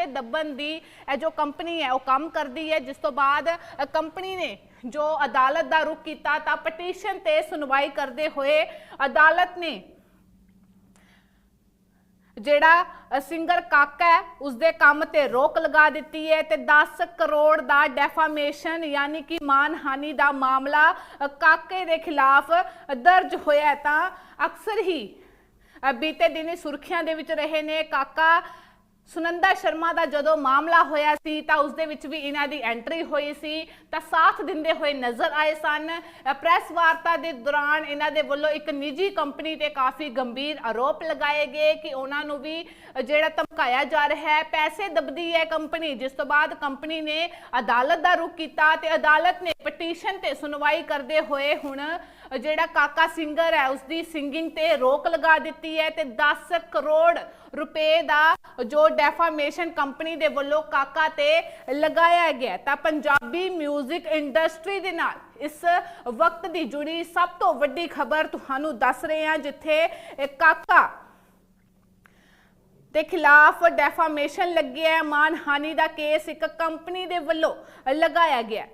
ਪੈਸੇ ਦੱਬਣ ਦੀ, ਇਹ ਜੋ ਕੰਪਨੀ ਹੈ, ਉਹ ਕੰਮ ਕਰਦੀ ਹੈ। ਜਿਸ ਤੋਂ ਬਾਅਦ ਕੰਪਨੀ ਨੇ ਜੋ ਅਦਾਲਤ ਦਾ ਰੁਖ ਕੀਤਾ, ਤਾਂ ਪਟੀਸ਼ਨ ਤੇ ਸੁਣਵਾਈ ਕਰਦੇ ਹੋਏ ਅਦਾਲਤ ਨੇ ਜਿਹੜਾ ਸਿੰਗਰ ਕਾਕਾ ਹੈ, ਉਸਦੇ ਕੰਮ ਤੇ ਰੋਕ ਲਗਾ ਦਿੱਤੀ ਹੈ ਤੇ 10 ਕਰੋੜ ਦਾ ਡੈਫਾਮੇਸ਼ਨ ਯਾਨੀ ਕਿ ਮਾਨਹਾਨੀ ਦਾ ਮਾਮਲਾ ਕਾਕੇ ਦੇ ਖਿਲਾਫ ਦਰਜ ਹੋਇਆ ਤਾਂ ਅਕਸਰ ਹੀ ਬੀਤੇ ਦਿਨੀ ਸੁਰਖੀਆਂ ਦੇ ਵਿੱਚ ਰਹੇ ਨੇ। ਕਾਕਾ ਸੁਨੰਦਾ ਸ਼ਰਮਾ ਦਾ ਜਦੋਂ ਮਾਮਲਾ ਹੋਇਆ ਸੀ, ਤਾਂ ਉਸ ਦੇ ਵਿੱਚ ਵੀ ਇਹਨਾਂ ਦੀ ਐਂਟਰੀ ਹੋਈ ਸੀ। ਤਾਂ ਸਾਥ ਦਿੰਦੇ ਹੋਏ ਨਜ਼ਰ ਆਏ ਸਨ। ਪ੍ਰੈਸ ਵਾਰਤਾ ਦੇ ਦੌਰਾਨ ਇਹਨਾਂ ਦੇ ਵੱਲੋਂ ਇੱਕ ਨਿੱਜੀ ਕੰਪਨੀ ਤੇ ਕਾਫੀ ਗੰਭੀਰ ਆਰੋਪ ਲਗਾਏ ਗਏ ਕਿ ਉਹਨਾਂ ਨੂੰ ਵੀ ਜਿਹੜਾ ਧਮਕਾਇਆ ਜਾ ਰਿਹਾ ਹੈ, ਪੈਸੇ ਦਬਦੀ ਹੈ ਕੰਪਨੀ, ਜਿਸ ਤੋਂ ਬਾਅਦ ਕੰਪਨੀ ਨੇ ਅਦਾਲਤ ਦਾ ਰੁਖ ਕੀਤਾ ਤੇ ਅਦਾਲਤ ਨੇ ਪਟੀਸ਼ਨ ਤੇ ਸੁਣਵਾਈ ਕਰਦੇ ਹੋਏ ਹੁਣ ਜਿਹੜਾ ਕਾਕਾ ਸਿੰਗਰ ਹੈ ਉਸ ਦੀ ਸਿੰਗਿੰਗ ਤੇ ਰੋਕ ਲਗਾ ਦਿੱਤੀ ਹੈ ਤੇ 10 ਕਰੋੜ ਰੁਪਏ ਦਾ ਜੋ ਡੈਫਾਮੇਸ਼ਨ ਕੰਪਨੀ ਦੇ ਵੱਲੋਂ ਕਾਕਾ ਤੇ ਲਗਾਇਆ ਗਿਆ ਤਾਂ ਪੰਜਾਬੀ 뮤직 ਇੰਡਸਟਰੀ ਦੇ ਨਾਲ ਇਸ ਵਕਤ ਦੀ ਜੁੜੀ ਸਭ ਤੋਂ ਵੱਡੀ ਖਬਰ ਤੁਹਾਨੂੰ ਦੱਸ ਰਹੇ ਹਾਂ, ਜਿੱਥੇ ਕਾਕਾ ਦੇ ਖਿਲਾਫ ਡੈਫਾਮੇਸ਼ਨ ਲੱਗਿਆ ਮਾਨਹਾਨੀ ਦਾ ਕੇਸ ਇੱਕ ਕੰਪਨੀ ਦੇ ਵੱਲੋਂ ਲਗਾਇਆ ਗਿਆ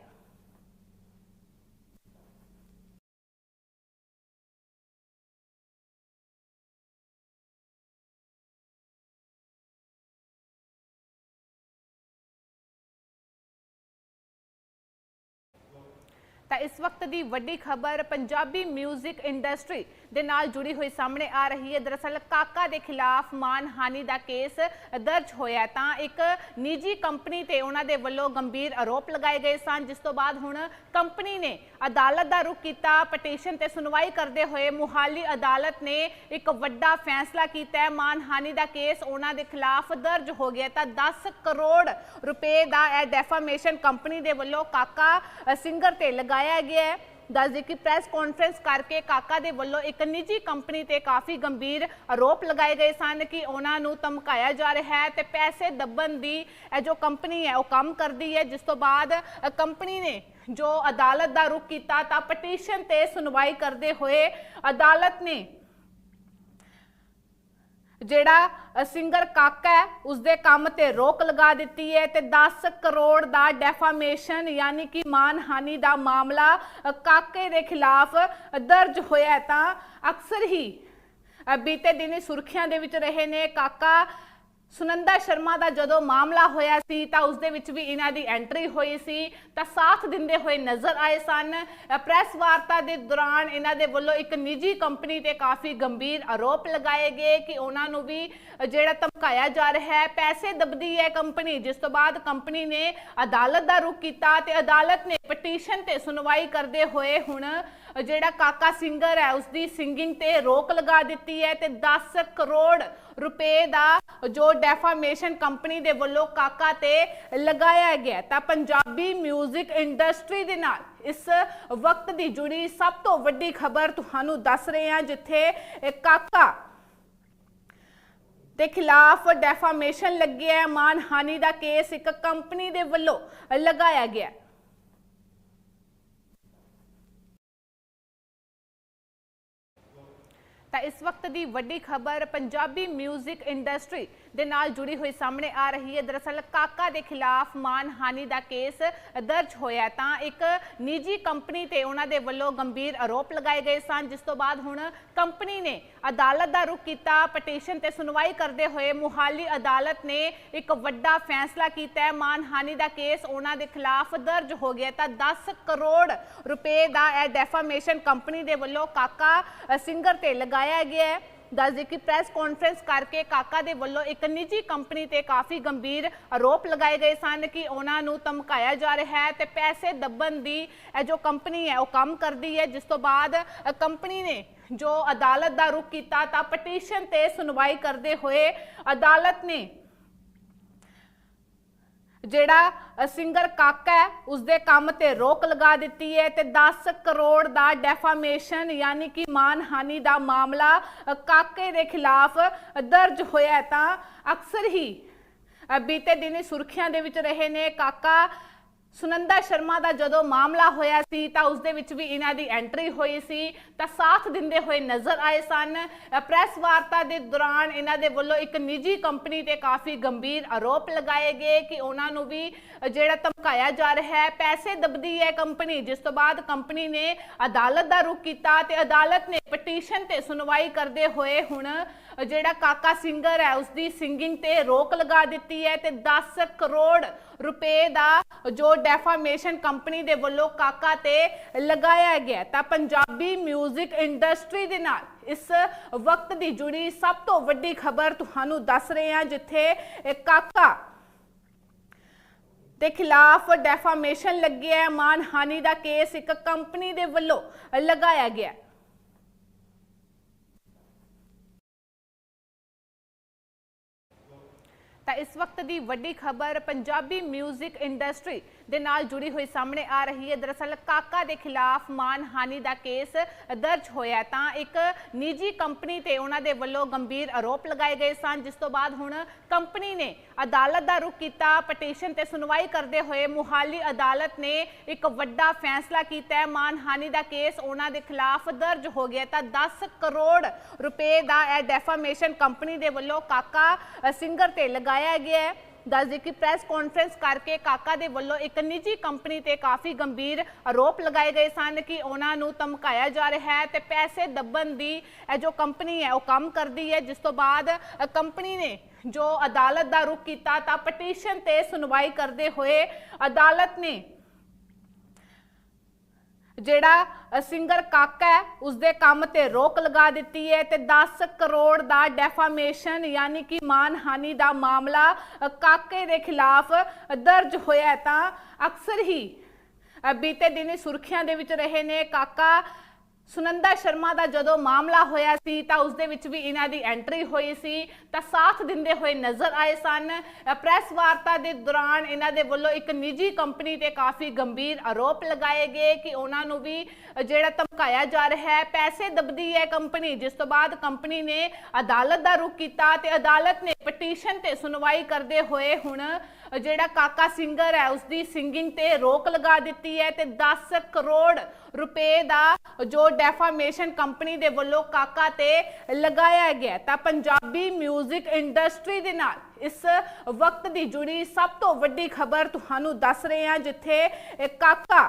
ਤਾਂ ਇਸ ਵਕਤ ਦੀ ਵੱਡੀ ਖਬਰ ਪੰਜਾਬੀ 뮤직 ਇੰਡਸਟਰੀ ਦੇ ਨਾਲ ਜੁੜੀ ਹੋਈ ਸਾਹਮਣੇ ਆ ਰਹੀ ਹੈ। ਦਰਅਸਲ ਕਾਕਾ ਦੇ ਖਿਲਾਫ ਮਾਨਹਾਨੀ ਦਾ ਕੇਸ ਦਰਜ ਹੋਇਆ ਤਾਂ ਇੱਕ ਨਿੱਜੀ ਕੰਪਨੀ ਤੇ ਉਹਨਾਂ ਦੇ ਵੱਲੋਂ ਗੰਭੀਰ ਆਰੋਪ ਲਗਾਏ ਗਏ ਸਨ, ਜਿਸ ਤੋਂ ਬਾਅਦ ਹੁਣ ਕੰਪਨੀ ਨੇ ਅਦਾਲਤ ਦਾ ਰੁਖ ਕੀਤਾ। ਪਟੀਸ਼ਨ ਤੇ ਸੁਣਵਾਈ ਕਰਦੇ ਹੋਏ ਮੁਹਾਲੀ ਅਦਾਲਤ ਨੇ ਇੱਕ ਵੱਡਾ ਫੈਸਲਾ ਕੀਤਾ ਹੈ। ਮਾਨਹਾਨੀ ਦਾ ਕੇਸ ਉਹਨਾਂ ਦੇ ਖਿਲਾਫ ਦਰਜ ਹੋ ਗਿਆ ਤਾਂ 10 ਕਰੋੜ ਰੁਪਏ ਦਾ ਇਹ ਡੈਫਾਮੇਸ਼ਨ ਕੰਪਨੀ ਦੇ ਵੱਲੋਂ ਕਾਕਾ ਸਿੰਗਰ ਤੇ ਲਗਾਇਆ ਗਿਆ ਹੈ। ਦੱਸਦੇ ਕਿ ਪ੍ਰੈਸ ਕਾਨਫਰੰਸ ਕਰਕੇ ਕਾਕਾ ਦੇ ਵੱਲੋਂ ਇੱਕ ਨਿੱਜੀ ਕੰਪਨੀ ਤੇ ਕਾਫੀ ਗੰਭੀਰ ਆਰੋਪ ਲਗਾਏ ਗਏ ਸਨ ਕਿ ਉਹਨਾਂ ਨੂੰ ਧਮਕਾਇਆ ਜਾ ਰਿਹਾ ਹੈ ਤੇ ਪੈਸੇ ਦੱਬਣ ਦੀ ਇਹ ਜੋ ਕੰਪਨੀ ਹੈ, ਉਹ ਕੰਮ ਕਰਦੀ ਹੈ। ਜਿਸ ਤੋਂ ਬਾਅਦ ਕੰਪਨੀ ਨੇ ਜੋ ਅਦਾਲਤ ਦਾ ਰੁਖ ਕੀਤਾ ਤਾਂ ਪਟੀਸ਼ਨ ਤੇ ਸੁਣਵਾਈ ਕਰਦੇ ਹੋਏ ਅਦਾਲਤ ਨੇ ਜਿਹੜਾ ਸਿੰਗਰ ਕਾਕਾ ਹੈ, ਉਸਦੇ ਕੰਮ ਤੇ ਰੋਕ ਲਗਾ ਦਿੱਤੀ ਹੈ ਤੇ 10 ਕਰੋੜ ਦਾ ਡੈਫਾਮੇਸ਼ਨ ਯਾਨੀ ਕਿ ਮਾਨਹਾਨੀ ਦਾ ਮਾਮਲਾ ਕਾਕੇ ਦੇ ਖਿਲਾਫ ਦਰਜ ਹੋਇਆ ਤਾਂ ਅਕਸਰ ਹੀ ਬੀਤੇ ਦਿਨੀ ਸੁਰਖੀਆਂ ਦੇ ਵਿੱਚ ਰਹੇ ਨੇ ਕਾਕਾ ਸੁਨੰਦਾ ਸ਼ਰਮਾ ਦਾ ਜਦੋਂ ਮਾਮਲਾ ਹੋਇਆ ਸੀ ਤਾਂ ਉਸ ਦੇ ਵਿੱਚ ਵੀ ਇਹਨਾਂ ਦੀ ਐਂਟਰੀ ਹੋਈ ਸੀ, ਤਾਂ ਸਾਥ ਦਿੰਦੇ ਹੋਏ ਨਜ਼ਰ ਆਏ ਸਨ। ਪ੍ਰੈਸ ਵਾਰਤਾ ਦੇ ਦੌਰਾਨ ਇਹਨਾਂ ਦੇ ਵੱਲੋਂ ਇੱਕ ਨਿੱਜੀ ਕੰਪਨੀ ਤੇ ਕਾਫੀ ਗੰਭੀਰ ਆਰੋਪ ਲਗਾਏ ਗਏ ਕਿ ਉਹਨਾਂ ਨੂੰ ਵੀ ਜਿਹੜਾ ਧਮਕਾਇਆ ਜਾ ਰਿਹਾ ਹੈ, ਪੈਸੇ ਦਬਦੀ ਹੈ ਕੰਪਨੀ, ਜਿਸ ਤੋਂ ਬਾਅਦ ਕੰਪਨੀ ਨੇ ਅਦਾਲਤ ਦਾ ਰੁਖ ਕੀਤਾ ਤੇ ਅਦਾਲਤ ਨੇ ਪਟੀਸ਼ਨ ਤੇ ਸੁਣਵਾਈ ਕਰਦੇ ਹੋਏ ਹੁਣ ਜਿਹੜਾ ਕਾਕਾ ਸਿੰਗਰ ਹੈ ਉਸ ਦੀ ਸਿੰਗਿੰਗ ਤੇ ਰੋਕ ਲਗਾ ਦਿੱਤੀ ਹੈ ਤੇ 10 ਕਰੋੜ ਰੁਪਏ ਦਾ ਜੋ ਡੈਫਾਮੇਸ਼ਨ ਕੰਪਨੀ ਦੇ ਵੱਲੋਂ ਕਾਕਾ ਤੇ ਲਗਾਇਆ ਗਿਆ ਤਾਂ ਪੰਜਾਬੀ 뮤직 ਇੰਡਸਟਰੀ ਦੇ ਨਾਲ ਇਸ ਵਕਤ ਦੀ ਜੁੜੀ ਸਭ ਤੋਂ ਵੱਡੀ ਖਬਰ ਤੁਹਾਨੂੰ ਦੱਸ ਰਹੇ ਹਾਂ, ਜਿੱਥੇ ਕਾਕਾ ਦੇ ਖਿਲਾਫ ਡੈਫਾਮੇਸ਼ਨ ਲੱਗਿਆ ਹੈ। ਮਾਨਹਾਨੀ ਦਾ ਕੇਸ ਇੱਕ ਕੰਪਨੀ ਦੇ ਵੱਲੋਂ ਲਗਾਇਆ ਗਿਆ ਤਾਂ ਇਸ ਵਕਤ ਦੀ ਵੱਡੀ ਖਬਰ ਪੰਜਾਬੀ 뮤직 ਇੰਡਸਟਰੀ ਦੇ ਨਾਲ ਜੁੜੀ ਹੋਈ ਸਾਹਮਣੇ ਆ ਰਹੀ ਹੈ। ਦਰਅਸਲ ਕਾਕਾ ਦੇ ਖਿਲਾਫ ਮਾਨਹਾਨੀ ਦਾ ਕੇਸ ਦਰਜ ਹੋਇਆ ਤਾਂ ਇੱਕ ਨਿੱਜੀ ਕੰਪਨੀ ਤੇ ਉਹਨਾਂ ਦੇ ਵੱਲੋਂ ਗੰਭੀਰ ਆਰੋਪ ਲਗਾਏ ਗਏ ਸਨ, ਜਿਸ ਤੋਂ ਬਾਅਦ ਹੁਣ ਕੰਪਨੀ ਨੇ ਅਦਾਲਤ ਦਾ ਰੁਖ ਕੀਤਾ। ਪਟੀਸ਼ਨ ਤੇ ਸੁਣਵਾਈ ਕਰਦੇ ਹੋਏ ਮੁਹਾਲੀ ਅਦਾਲਤ ਨੇ ਇੱਕ ਵੱਡਾ ਫੈਸਲਾ ਕੀਤਾ ਹੈ। ਮਾਨਹਾਨੀ ਦਾ ਕੇਸ ਉਹਨਾਂ ਦੇ ਖਿਲਾਫ ਦਰਜ ਹੋ ਗਿਆ ਤਾਂ 10 ਕਰੋੜ ਰੁਪਏ ਦਾ ਇਹ ਡੈਫਾਮੇਸ਼ਨ ਕੰਪਨੀ ਦੇ ਵੱਲੋਂ ਕਾਕਾ ਸਿੰਗਰ ਤੇ ਲਗਾਇਆ ਗਿਆ ਹੈ। ਦੱਸਦੇ ਕਿ ਪ੍ਰੈਸ ਕਾਨਫਰੰਸ ਕਰਕੇ ਕਾਕਾ ਦੇ ਵੱਲੋਂ ਇੱਕ ਨਿੱਜੀ ਕੰਪਨੀ ਤੇ ਕਾਫੀ ਗੰਭੀਰ ਆਰੋਪ ਲਗਾਏ ਗਏ ਸਨ ਕਿ ਉਹਨਾਂ ਨੂੰ ਧਮਕਾਇਆ ਜਾ ਰਿਹਾ ਹੈ ਤੇ ਪੈਸੇ ਦੱਬਣ ਦੀ ਇਹ ਜੋ ਕੰਪਨੀ ਹੈ ਉਹ ਕੰਮ ਕਰਦੀ ਹੈ, ਜਿਸ ਤੋਂ ਬਾਅਦ ਕੰਪਨੀ ਨੇ ਜੋ ਅਦਾਲਤ ਦਾ ਰੁਖ ਕੀਤਾ ਤਾਂ ਪਟੀਸ਼ਨ ਤੇ ਸੁਣਵਾਈ ਕਰਦੇ ਹੋਏ ਅਦਾਲਤ ਨੇ ਜਿਹੜਾ ਸਿੰਗਰ ਕਾਕਾ ਹੈ, ਉਸਦੇ ਕੰਮ ਤੇ ਰੋਕ ਲਗਾ ਦਿੱਤੀ ਹੈ ਤੇ 10 ਕਰੋੜ ਦਾ ਡੈਫਾਮੇਸ਼ਨ ਯਾਨੀ ਕਿ ਮਾਨਹਾਨੀ ਦਾ ਮਾਮਲਾ ਕਾਕੇ ਦੇ ਖਿਲਾਫ ਦਰਜ ਹੋਇਆ ਤਾਂ ਅਕਸਰ ਹੀ ਬੀਤੇ ਦਿਨੀ ਸੁਰਖੀਆਂ ਦੇ ਵਿੱਚ ਰਹੇ ਨੇ ਕਾਕਾ ਸੁਨੰਦਾ ਸ਼ਰਮਾ ਦਾ ਜਦੋਂ ਮਾਮਲਾ ਹੋਇਆ ਸੀ, ਤਾਂ ਉਸ ਦੇ ਵਿੱਚ ਵੀ ਇਹਨਾਂ ਦੀ ਐਂਟਰੀ ਹੋਈ ਸੀ। ਤਾਂ ਸਾਥ ਦਿੰਦੇ ਹੋਏ ਨਜ਼ਰ ਆਏ ਸਨ। ਪ੍ਰੈਸ ਵਾਰਤਾ ਦੇ ਦੌਰਾਨ ਇਹਨਾਂ ਦੇ ਵੱਲੋਂ ਇੱਕ ਨਿੱਜੀ ਕੰਪਨੀ ਤੇ ਕਾਫੀ ਗੰਭੀਰ ਆਰੋਪ ਲਗਾਏ ਗਏ ਕਿ ਉਹਨਾਂ ਨੂੰ ਵੀ ਜਿਹੜਾ ਧਮਕਾਇਆ ਜਾ ਰਿਹਾ ਹੈ, ਪੈਸੇ ਦਬਦੀ ਹੈ ਕੰਪਨੀ ਜਿਸ ਤੋਂ ਬਾਅਦ ਕੰਪਨੀ ਨੇ ਅਦਾਲਤ ਦਾ ਰੁਖ ਕੀਤਾ ਤੇ ਅਦਾਲਤ ਨੇ ਪਟੀਸ਼ਨ ਤੇ ਸੁਣਵਾਈ ਕਰਦੇ ਹੋਏ ਹੁਣ ਜਿਹੜਾ ਕਾਕਾ ਸਿੰਗਰ ਹੈ ਉਸ ਦੀ ਸਿੰਗਿੰਗ ਤੇ ਰੋਕ ਲਗਾ ਦਿੱਤੀ ਹੈ ਤੇ 10 ਕਰੋੜ ਰੁਪਏ ਦਾ ਜੋ ਡੈਫਾਮੇਸ਼ਨ ਕੰਪਨੀ ਦੇ ਵੱਲੋਂ ਕਾਕਾ ਤੇ ਲਗਾਇਆ ਗਿਆ ਤਾਂ ਪੰਜਾਬੀ 뮤직 ਇੰਡਸਟਰੀ ਦੇ ਨਾਲ ਇਸ ਵਕਤ ਦੀ ਜੁੜੀ ਸਭ ਤੋਂ ਵੱਡੀ ਖਬਰ ਤੁਹਾਨੂੰ ਦੱਸ ਰਹੇ ਹਾਂ, ਜਿੱਥੇ ਕਾਕਾ ਦੇ ਖਿਲਾਫ ਡੈਫਾਮੇਸ਼ਨ ਲੱਗਿਆ ਮਾਨਹਾਨੀ ਦਾ ਕੇਸ ਇੱਕ ਕੰਪਨੀ ਦੇ ਵੱਲੋਂ ਲਗਾਇਆ ਗਿਆ ਤਾਂ ਇਸ ਵਕਤ ਦੀ ਵੱਡੀ ਖਬਰ ਪੰਜਾਬੀ 뮤직 ਇੰਡਸਟਰੀ ਦੇ ਨਾਲ ਜੁੜੀ ਹੋਈ ਸਾਹਮਣੇ ਆ ਰਹੀ ਹੈ। ਦਰਅਸਲ ਕਾਕਾ ਦੇ ਖਿਲਾਫ ਮਾਨਹਾਨੀ ਦਾ ਕੇਸ ਦਰਜ ਹੋਇਆ ਤਾਂ ਇੱਕ ਨਿੱਜੀ ਕੰਪਨੀ ਤੇ ਉਹਨਾਂ ਦੇ ਵੱਲੋਂ ਗੰਭੀਰ ਆਰੋਪ ਲਗਾਏ ਗਏ ਸਨ, ਜਿਸ ਤੋਂ ਬਾਅਦ ਹੁਣ ਕੰਪਨੀ ਨੇ ਅਦਾਲਤ ਦਾ ਰੁਖ ਕੀਤਾ। ਪਟੀਸ਼ਨ ਤੇ ਸੁਣਵਾਈ ਕਰਦੇ ਹੋਏ ਮੁਹਾਲੀ ਅਦਾਲਤ ਨੇ ਇੱਕ ਵੱਡਾ ਫੈਸਲਾ ਕੀਤਾ ਹੈ। ਮਾਨਹਾਨੀ ਦਾ ਕੇਸ ਉਹਨਾਂ ਦੇ ਖਿਲਾਫ ਦਰਜ ਹੋ ਗਿਆ ਤਾਂ 10 ਕਰੋੜ ਰੁਪਏ ਦਾ ਇਹ ਡੈਫਾਮੇਸ਼ਨ ਕੰਪਨੀ ਦੇ ਵੱਲੋਂ ਕਾਕਾ ਸਿੰਗਰ ਤੇ ਲਗਾਇਆ ਗਿਆ ਹੈ। ਦੱਸ ਦੇ ਕਿ ਪ੍ਰੈਸ ਕਾਨਫਰੰਸ ਕਰਕੇ ਕਾਕਾ ਦੇ ਵੱਲੋਂ ਇੱਕ ਨਿੱਜੀ ਕੰਪਨੀ ਤੇ ਕਾਫੀ ਗੰਭੀਰ ਆਰੋਪ ਲਗਾਏ ਗਏ ਸਨ ਕਿ ਉਹਨਾਂ ਨੂੰ ਧਮਕਾਇਆ ਜਾ ਰਿਹਾ ਹੈ ਤੇ ਪੈਸੇ ਦੱਬਣ ਦੀ ਇਹ ਜੋ ਕੰਪਨੀ ਹੈ ਉਹ ਕੰਮ ਕਰਦੀ ਹੈ, ਜਿਸ ਤੋਂ ਬਾਅਦ ਕੰਪਨੀ ਨੇ ਜੋ ਅਦਾਲਤ ਦਾ ਰੁਖ ਕੀਤਾ ਤਾਂ ਪਟੀਸ਼ਨ ਤੇ ਸੁਣਵਾਈ ਕਰਦੇ ਹੋਏ ਅਦਾਲਤ ਨੇ ਜਿਹੜਾ ਸਿੰਗਰ ਕਾਕਾ ਹੈ ਉਸ ਦੇ ਕੰਮ ਤੇ ਰੋਕ ਲਗਾ ਦਿੱਤੀ ਹੈ ਤੇ 10 ਕਰੋੜ ਦਾ ਡੈਫਾਮੇਸ਼ਨ ਯਾਨੀ ਕਿ ਮਾਨਹਾਨੀ ਦਾ ਮਾਮਲਾ ਕਾਕੇ ਦੇ ਖਿਲਾਫ ਦਰਜ ਹੋਇਆ ਤਾਂ ਅਕਸਰ ਹੀ ਬੀਤੇ ਦਿਨੀ ਸੁਰਖੀਆਂ ਦੇ ਵਿੱਚ ਰਹੇ ਨੇ ਕਾਕਾ ਸੁਨੰਦਾ ਸ਼ਰਮਾ ਦਾ ਜਦੋਂ ਮਾਮਲਾ ਹੋਇਆ ਸੀ, ਤਾਂ ਉਸ ਦੇ ਵਿੱਚ ਵੀ ਇਹਨਾਂ ਦੀ ਐਂਟਰੀ ਹੋਈ ਸੀ। ਤਾਂ ਸਾਥ ਦਿੰਦੇ ਹੋਏ ਨਜ਼ਰ ਆਏ ਸਨ। ਪ੍ਰੈਸ ਵਾਰਤਾ ਦੇ ਦੌਰਾਨ ਇਹਨਾਂ ਦੇ ਵੱਲੋਂ ਇੱਕ ਨਿੱਜੀ ਕੰਪਨੀ ਤੇ ਕਾਫੀ ਗੰਭੀਰ ਆਰੋਪ ਲਗਾਏ ਗਏ ਕਿ ਉਹਨਾਂ ਨੂੰ ਵੀ ਜਿਹੜਾ ਧਮਕਾਇਆ ਜਾ ਰਿਹਾ ਹੈ, ਪੈਸੇ ਦਬਦੀ ਹੈ ਕੰਪਨੀ ਜਿਸ ਤੋਂ ਬਾਅਦ ਕੰਪਨੀ ਨੇ ਅਦਾਲਤ ਦਾ ਰੁਖ ਕੀਤਾ ਤੇ ਅਦਾਲਤ ਨੇ ਪਟੀਸ਼ਨ ਤੇ ਸੁਣਵਾਈ ਕਰਦੇ ਹੋਏ ਹੁਣ ਜਿਹੜਾ ਕਾਕਾ ਸਿੰਗਰ ਹੈ ਉਸ ਦੀ ਸਿੰਗਿੰਗ ਤੇ ਰੋਕ ਲਗਾ ਦਿੱਤੀ ਹੈ ਤੇ 10 ਕਰੋੜ ਰੁਪਏ ਦਾ ਜੋ ਡੈਫਾਮੇਸ਼ਨ ਕੰਪਨੀ ਦੇ ਵੱਲੋਂ ਕਾਕਾ ਤੇ ਲਗਾਇਆ ਗਿਆ ਤਾਂ ਪੰਜਾਬੀ 뮤직 ਇੰਡਸਟਰੀ ਦੇ ਨਾਲ ਇਸ ਵਕਤ ਦੀ ਜੁੜੀ ਸਭ ਤੋਂ ਵੱਡੀ ਖਬਰ ਤੁਹਾਨੂੰ ਦੱਸ ਰਹੇ ਹਾਂ, ਜਿੱਥੇ ਕਾਕਾ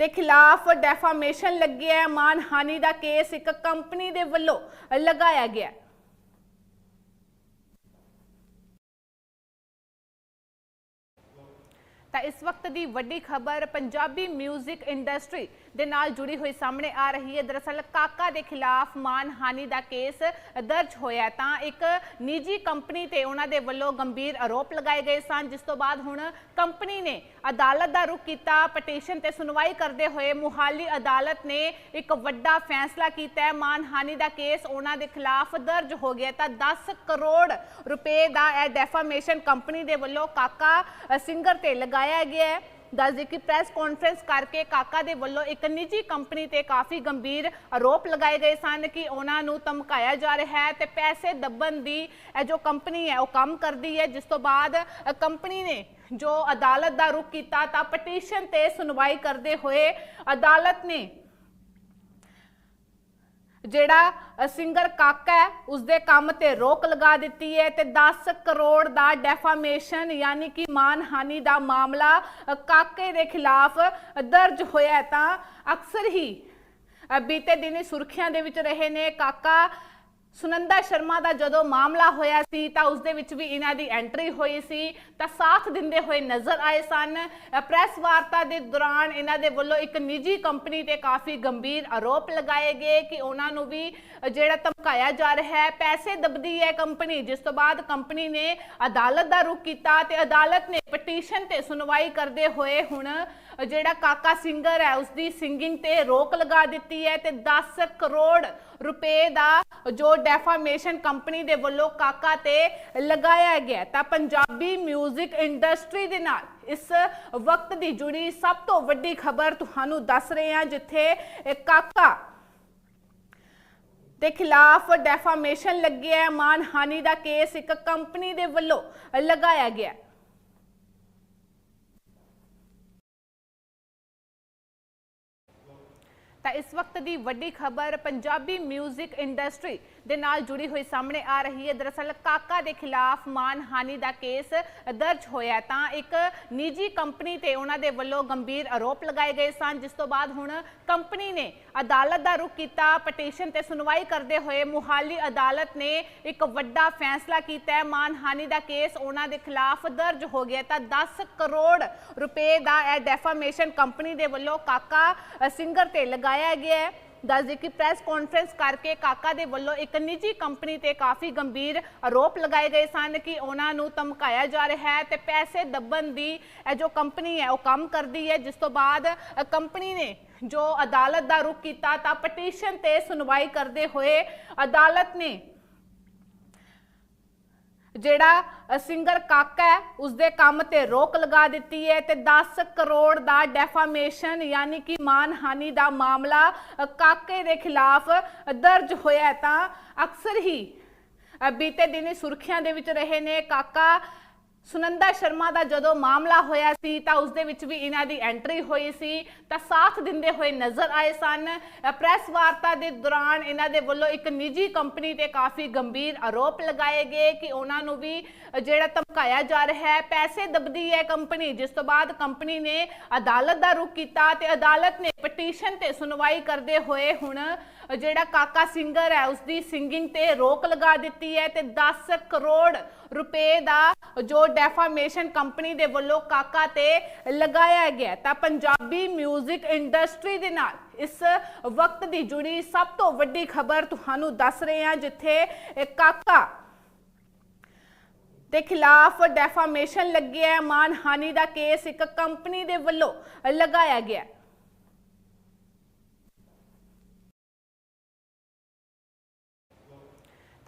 ਦੇ ਖਿਲਾਫ ਡੈਫਾਮੇਸ਼ਨ ਲੱਗਿਆ ਹੈ। ਮਾਨਹਾਨੀ ਦਾ ਕੇਸ ਇੱਕ ਕੰਪਨੀ ਦੇ ਵੱਲੋਂ ਲਗਾਇਆ ਗਿਆ ਤਾਂ ਇਸ ਵਕਤ ਦੀ ਵੱਡੀ ਖਬਰ ਪੰਜਾਬੀ 뮤직 ਇੰਡਸਟਰੀ ਦੇ ਨਾਲ ਜੁੜੀ ਹੋਈ ਸਾਹਮਣੇ ਆ ਰਹੀ ਹੈ। ਦਰਅਸਲ ਕਾਕਾ ਦੇ ਖਿਲਾਫ ਮਾਨਹਾਨੀ ਦਾ ਕੇਸ ਦਰਜ ਹੋਇਆ ਤਾਂ ਇੱਕ ਨਿੱਜੀ ਕੰਪਨੀ ਤੇ ਉਹਨਾਂ ਦੇ ਵੱਲੋਂ ਗੰਭੀਰ ਆਰੋਪ ਲਗਾਏ ਗਏ ਸਨ, ਜਿਸ ਤੋਂ ਬਾਅਦ ਹੁਣ ਕੰਪਨੀ ਨੇ ਅਦਾਲਤ ਦਾ ਰੁਖ ਕੀਤਾ। ਪਟੀਸ਼ਨ ਤੇ ਸੁਣਵਾਈ ਕਰਦੇ ਹੋਏ ਮੁਹਾਲੀ ਅਦਾਲਤ ਨੇ ਇੱਕ ਵੱਡਾ ਫੈਸਲਾ ਕੀਤਾ ਹੈ। ਮਾਨਹਾਨੀ ਦਾ ਕੇਸ ਉਹਨਾਂ ਦੇ ਖਿਲਾਫ ਦਰਜ ਹੋ ਗਿਆ ਤਾਂ 10 ਕਰੋੜ ਰੁਪਏ ਦਾ ਇਹ ਡੈਫਾਮੇਸ਼ਨ ਕੰਪਨੀ ਦੇ ਵੱਲੋਂ ਕਾਕਾ ਸਿੰਗਰ ਤੇ ਲਗਾਇਆ ਗਿਆ ਹੈ। ਦੱਸ ਦੇ ਕਿ ਪ੍ਰੈਸ ਕਾਨਫਰੰਸ ਕਰਕੇ ਕਾਕਾ ਦੇ ਵੱਲੋਂ ਇੱਕ ਨਿੱਜੀ ਕੰਪਨੀ ਤੇ ਕਾਫੀ ਗੰਭੀਰ ਆਰੋਪ ਲਗਾਏ ਗਏ ਸਨ ਕਿ ਉਹਨਾਂ ਨੂੰ ਧਮਕਾਇਆ ਜਾ ਰਿਹਾ ਹੈ ਤੇ ਪੈਸੇ ਦੱਬਣ ਦੀ ਜੋ ਕੰਪਨੀ ਹੈ, ਉਹ ਕੰਮ ਕਰਦੀ ਹੈ। ਜਿਸ ਤੋਂ ਬਾਅਦ ਕੰਪਨੀ ਨੇ ਜੋ ਅਦਾਲਤ ਦਾ ਰੁਖ ਕੀਤਾ ਤਾਂ ਪਟੀਸ਼ਨ ਤੇ ਸੁਣਵਾਈ ਕਰਦੇ ਹੋਏ ਅਦਾਲਤ ਨੇ ਜਿਹੜਾ ਸਿੰਗਰ ਕਾਕਾ ਹੈ ਉਸ ਦੇ ਕੰਮ ਤੇ ਰੋਕ ਲਗਾ ਦਿੱਤੀ ਹੈ ਤੇ 10 ਕਰੋੜ ਦਾ ਡੈਫਾਮੇਸ਼ਨ ਯਾਨੀ ਕਿ ਮਾਨਹਾਨੀ ਦਾ ਮਾਮਲਾ ਕਾਕੇ ਦੇ ਖਿਲਾਫ ਦਰਜ ਹੋਇਆ ਤਾਂ ਅਕਸਰ ਹੀ ਬੀਤੇ ਦਿਨੀ ਸੁਰਖੀਆਂ ਦੇ ਵਿੱਚ ਰਹੇ ਨੇ ਕਾਕਾ। ਸੁਨੰਦਾ ਸ਼ਰਮਾ ਦਾ ਜਦੋਂ ਮਾਮਲਾ ਹੋਇਆ ਸੀ ਤਾਂ ਉਸ ਦੇ ਵਿੱਚ ਵੀ ਇਹਨਾਂ ਦੀ ਐਂਟਰੀ ਹੋਈ ਸੀ, ਤਾਂ ਸਾਥ ਦਿੰਦੇ ਹੋਏ ਨਜ਼ਰ ਆਏ ਸਨ। ਪ੍ਰੈਸ ਵਾਰਤਾ ਦੇ ਦੌਰਾਨ ਇਹਨਾਂ ਦੇ ਵੱਲੋਂ ਇੱਕ ਨਿੱਜੀ ਕੰਪਨੀ ਤੇ ਕਾਫੀ ਗੰਭੀਰ ਆਰੋਪ ਲਗਾਏ ਗਏ ਕਿ ਉਹਨਾਂ ਨੂੰ ਵੀ ਜਿਹੜਾ ਧਮਕਾਇਆ ਜਾ ਰਿਹਾ ਹੈ, ਪੈਸੇ ਦਬਦੀ ਹੈ ਕੰਪਨੀ ਜਿਸ ਤੋਂ ਬਾਅਦ ਕੰਪਨੀ ਨੇ ਅਦਾਲਤ ਦਾ ਰੁਖ ਕੀਤਾ ਤੇ ਅਦਾਲਤ ਨੇ ਪਟੀਸ਼ਨ ਤੇ ਸੁਣਵਾਈ ਕਰਦੇ ਹੋਏ ਹੁਣ ਜਿਹੜਾ ਕਾਕਾ ਸਿੰਗਰ ਹੈ ਉਸ ਦੀ ਸਿੰਗਿੰਗ ਤੇ ਰੋਕ ਲਗਾ ਦਿੱਤੀ ਹੈ ਤੇ 10 ਕਰੋੜ ਰੁਪਏ ਦਾ ਜੋ ਡੈਫਾਮੇਸ਼ਨ ਕੰਪਨੀ ਦੇ ਵੱਲੋਂ ਕਾਕਾ ਤੇ ਲਗਾਇਆ ਗਿਆ ਤਾਂ ਪੰਜਾਬੀ 뮤직 ਇੰਡਸਟਰੀ ਦੇ ਨਾਲ ਇਸ ਵਕਤ ਦੀ ਜੁੜੀ ਸਭ ਤੋਂ ਵੱਡੀ ਖਬਰ ਤੁਹਾਨੂੰ ਦੱਸ ਰਹੇ ਹਾਂ, ਜਿੱਥੇ ਕਾਕਾ ਦੇ ਖਿਲਾਫ ਡੈਫਾਮੇਸ਼ਨ ਲੱਗਿਆ ਮਾਨਹਾਨੀ ਦਾ ਕੇਸ ਇੱਕ ਕੰਪਨੀ ਦੇ ਵੱਲੋਂ ਲਗਾਇਆ ਗਿਆ ਤਾਂ ਇਸ ਵਕਤ ਦੀ ਵੱਡੀ ਖਬਰ ਪੰਜਾਬੀ 뮤직 ਇੰਡਸਟਰੀ ਦੇ ਨਾਲ ਜੁੜੀ ਹੋਈ ਸਾਹਮਣੇ ਆ ਰਹੀ ਹੈ। ਦਰਅਸਲ ਕਾਕਾ ਦੇ ਖਿਲਾਫ ਮਾਨਹਾਨੀ ਦਾ ਕੇਸ ਦਰਜ ਹੋਇਆ ਤਾਂ ਇੱਕ ਨਿੱਜੀ ਕੰਪਨੀ ਤੇ ਉਹਨਾਂ ਦੇ ਵੱਲੋਂ ਗੰਭੀਰ ਆਰੋਪ ਲਗਾਏ ਗਏ ਸਨ, ਜਿਸ ਤੋਂ ਬਾਅਦ ਹੁਣ ਕੰਪਨੀ ਨੇ ਅਦਾਲਤ ਦਾ ਰੁਖ ਕੀਤਾ। ਪਟੀਸ਼ਨ ਤੇ ਸੁਣਵਾਈ ਕਰਦੇ ਹੋਏ ਮੁਹਾਲੀ ਅਦਾਲਤ ਨੇ ਇੱਕ ਵੱਡਾ ਫੈਸਲਾ ਕੀਤਾ ਹੈ। ਮਾਨਹਾਨੀ ਦਾ ਕੇਸ ਉਹਨਾਂ ਦੇ ਖਿਲਾਫ ਦਰਜ ਹੋ ਗਿਆ ਤਾਂ 10 ਕਰੋੜ ਰੁਪਏ ਦਾ ਇਹ ਡੈਫਾਮੇਸ਼ਨ ਕੰਪਨੀ ਦੇ ਵੱਲੋਂ ਕਾਕਾ ਸਿੰਗਰ ਤੇ ਲਗਾਇਆ ਗਿਆ ਹੈ। ਦੱਸਦੇ ਕਿ ਪ੍ਰੈਸ ਕਾਨਫਰੰਸ ਕਰਕੇ ਕਾਕਾ ਦੇ ਵੱਲੋਂ ਇੱਕ ਨਿੱਜੀ ਕੰਪਨੀ ਤੇ ਕਾਫੀ ਗੰਭੀਰ ਆਰੋਪ ਲਗਾਏ ਗਏ ਸਨ ਕਿ ਉਹਨਾਂ ਨੂੰ ਧਮਕਾਇਆ ਜਾ ਰਿਹਾ ਹੈ ਤੇ ਪੈਸੇ ਦੱਬਣ ਦੀ ਜੋ ਕੰਪਨੀ ਹੈ, ਉਹ ਕੰਮ ਕਰਦੀ ਹੈ। ਜਿਸ ਤੋਂ ਬਾਅਦ ਕੰਪਨੀ ਨੇ ਜੋ ਅਦਾਲਤ ਦਾ ਰੁਖ ਕੀਤਾ ਤਾਂ ਪਟੀਸ਼ਨ ਤੇ ਸੁਣਵਾਈ ਕਰਦੇ ਹੋਏ ਅਦਾਲਤ ਨੇ ਜਿਹੜਾ ਸਿੰਗਰ ਕਾਕਾ ਹੈ, ਉਸਦੇ ਕੰਮ ਤੇ ਰੋਕ ਲਗਾ ਦਿੱਤੀ ਹੈ ਤੇ 10 ਕਰੋੜ ਦਾ ਡੈਫਾਮੇਸ਼ਨ ਯਾਨੀ ਕਿ ਮਾਨਹਾਨੀ ਦਾ ਮਾਮਲਾ ਕਾਕੇ ਦੇ ਖਿਲਾਫ ਦਰਜ ਹੋਇਆ ਤਾਂ ਅਕਸਰ ਹੀ ਬੀਤੇ ਦਿਨੀ ਸੁਰਖੀਆਂ ਦੇ ਵਿੱਚ ਰਹੇ ਨੇ ਕਾਕਾ ਸੁਨੰਦਾ ਸ਼ਰਮਾ ਦਾ ਜਦੋਂ ਮਾਮਲਾ ਹੋਇਆ ਸੀ ਤਾਂ ਉਸ ਦੇ ਵਿੱਚ ਵੀ ਇਹਨਾਂ ਦੀ ਐਂਟਰੀ ਹੋਈ ਸੀ, ਤਾਂ ਸਾਥ ਦਿੰਦੇ ਹੋਏ ਨਜ਼ਰ ਆਏ ਸਨ। ਪ੍ਰੈਸ ਵਾਰਤਾ ਦੇ ਦੌਰਾਨ ਇਹਨਾਂ ਦੇ ਵੱਲੋਂ ਇੱਕ ਨਿੱਜੀ ਕੰਪਨੀ ਤੇ ਕਾਫੀ ਗੰਭੀਰ ਆਰੋਪ ਲਗਾਏ ਗਏ ਕਿ ਉਹਨਾਂ ਨੂੰ ਵੀ ਜਿਹੜਾ ਧਮਕਾਇਆ ਜਾ ਰਿਹਾ ਹੈ, ਪੈਸੇ ਦਬਦੀ ਹੈ ਕੰਪਨੀ, ਜਿਸ ਤੋਂ ਬਾਅਦ ਕੰਪਨੀ ਨੇ ਅਦਾਲਤ ਦਾ ਰੁਖ ਕੀਤਾ ਤੇ ਅਦਾਲਤ ਨੇ ਪਟੀਸ਼ਨ ਤੇ ਸੁਣਵਾਈ ਕਰਦੇ ਹੋਏ ਹੁਣ ਜਿਹੜਾ ਕਾਕਾ ਸਿੰਗਰ ਹੈ ਉਸ ਦੀ ਸਿੰਗਿੰਗ ਤੇ ਰੋਕ ਲਗਾ ਦਿੱਤੀ ਹੈ ਤੇ 10 ਕਰੋੜ ਰੁਪਏ ਦਾ ਜੋ ਡੈਫਾਮੇਸ਼ਨ ਕੰਪਨੀ ਦੇ ਵੱਲੋਂ ਕਾਕਾ ਤੇ ਲਗਾਇਆ ਗਿਆ। ਤਾਂ ਪੰਜਾਬੀ 뮤직 ਇੰਡਸਟਰੀ ਦੇ ਨਾਲ ਇਸ ਵਕਤ ਦੀ ਜੁੜੀ ਸਭ ਤੋਂ ਵੱਡੀ ਖਬਰ ਤੁਹਾਨੂੰ ਦੱਸ ਰਹੇ ਹਾਂ, ਜਿੱਥੇ ਕਾਕਾ ਦੇ ਖਿਲਾਫ ਡੈਫਾਮੇਸ਼ਨ ਲੱਗਿਆ ਹੈ। ਮਾਨਹਾਨੀ ਦਾ ਕੇਸ ਇੱਕ ਕੰਪਨੀ ਦੇ ਵੱਲੋਂ ਲਗਾਇਆ ਗਿਆ।